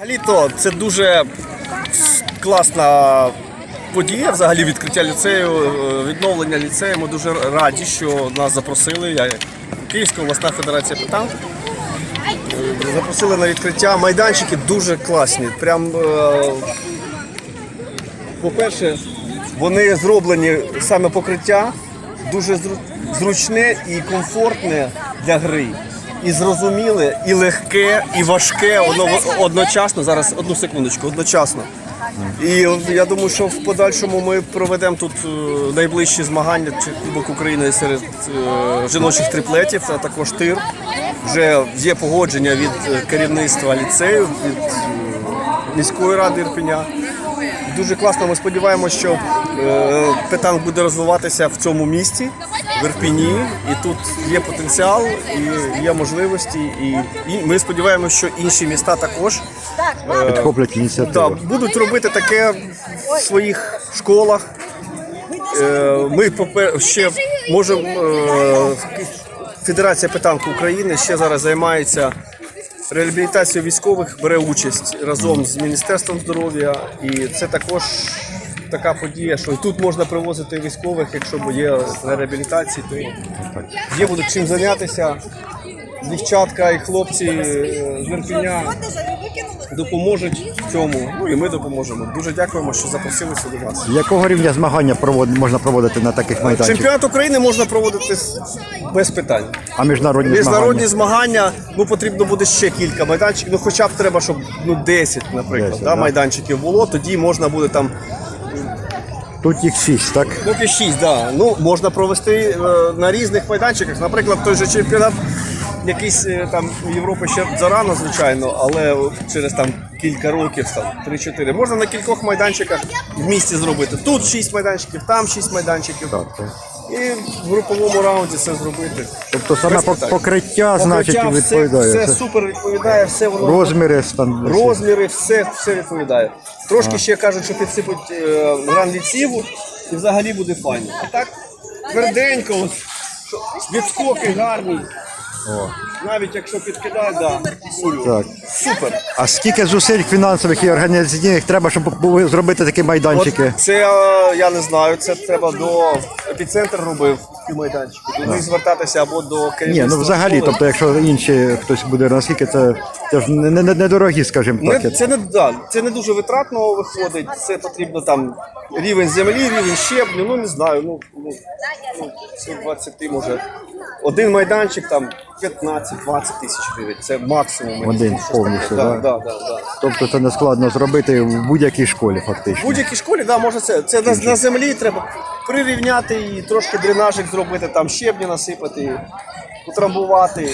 Взагалі-то це дуже класна подія, взагалі відкриття ліцею, відновлення ліцею. Ми дуже раді, що нас запросили. Я Київська обласна федерація питань. Е, Запросили на відкриття. Майданчики дуже класні. Прям, е, по-перше, вони зроблені саме покриття дуже зручне і комфортне для гри. І зрозуміле, і легке, і важке, одночасно. Зараз одну секундочку, одночасно. І я думаю, що в подальшому ми проведемо тут е, найближчі змагання Кубок України серед е, жіночих триплетів, а також тир. Вже є погодження від е, керівництва ліцею, від міської ради Ірпеня. Дуже класно. Ми сподіваємося, що питанк буде розвиватися в цьому місті, в Ірпіні. І тут є потенціал, і є можливості. І, і ми сподіваємося, що інші міста також Підхоплять да, будуть робити таке в своїх школах. Е, Ми ще можемо. е, Федерація питанку України ще зараз займається реабілітацією військових, бере участь разом з Міністерством здоров'я. І це також така подія, що тут можна привозити військових, якщо є на реабілітації, то є буде чим зайнятися. Дівчатка і хлопці е, з Ірпеня допоможуть в цьому. Ну і ми допоможемо. Дуже дякуємо, що запросилися до нас. Якого рівня змагання провод... можна проводити на таких майданчиках? Чемпіонат України можна проводити без питань. А міжнародні, Міжнародні змагання? змагання, ну потрібно буде ще кілька майданчиків. Ну хоча б треба, щоб ну 10, наприклад, 10, да, да. майданчиків було. Тоді можна буде там Тут їх шість, так? поки шість, да. Ну можна провести е, на різних майданчиках. Наприклад, той же чемпіонат. Якийсь е, там в Європі ще зарано, звичайно, але через там кілька років, там 3-4. Можна на кількох майданчиках в місті зробити. Тут шість майданчиків, там шість майданчиків. Так, так. І в груповому раунді це зробити. Тобто саме покриття, покриття, значить, все, відповідає. Все, все супер відповідає, все воно Розміри стан... розміри, все, все відповідає. Трошки ще кажуть, що підсипуть е, гран відсіву і взагалі буде файно. А так тверденько, відскоки гарні. Навіть якщо підкидають, да, кулю. Так. Супер. А скільки зусиль фінансових і організаційних треба, щоб були- зробити такі майданчики? От це е, я не знаю. Це треба до епіцентр робив ті майданчики. До них звертатися або до Ні, керівництва. ну взагалі, школи. тобто, якщо інші хтось буде, наскільки це, це ж не, не, недорогі, скажімо так. Не, це не да, це не дуже витратно виходить. Це потрібно там рівень землі, рівень щебню. Ну не знаю. Ну, ну, ну це 20 може. Один майданчик там 15-20 тисяч гривень. Це максимум. мені Один здається, повністю, таке. да? Да, да, да, да. Тобто це не складно зробити в будь-якій школі, В фактично. будь-якій школі, да, може це. Це на, на землі треба прирівняти і трошки дренажик зробити, там щебні насипати, утрамбувати,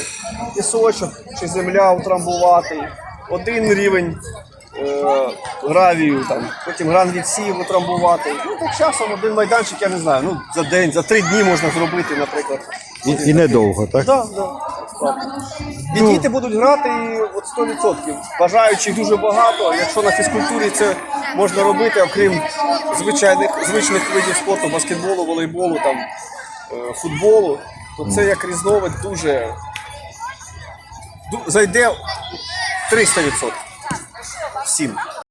пісочок чи земля утрамбувати, один рівень е, гравію, там, потім гран відсів утрамбувати. Ну так часом один майданчик, я не знаю, ну за день, за три дні можна зробити, наприклад. І, і недовго, так? Да, да. І діти будуть грати от 100%. Бажаючих дуже багато. Якщо на фізкультурі це можна робити, окрім звичайних звичних видів спорту, баскетболу, волейболу, там, е, футболу, то це як різновид дуже зайде 300% всім.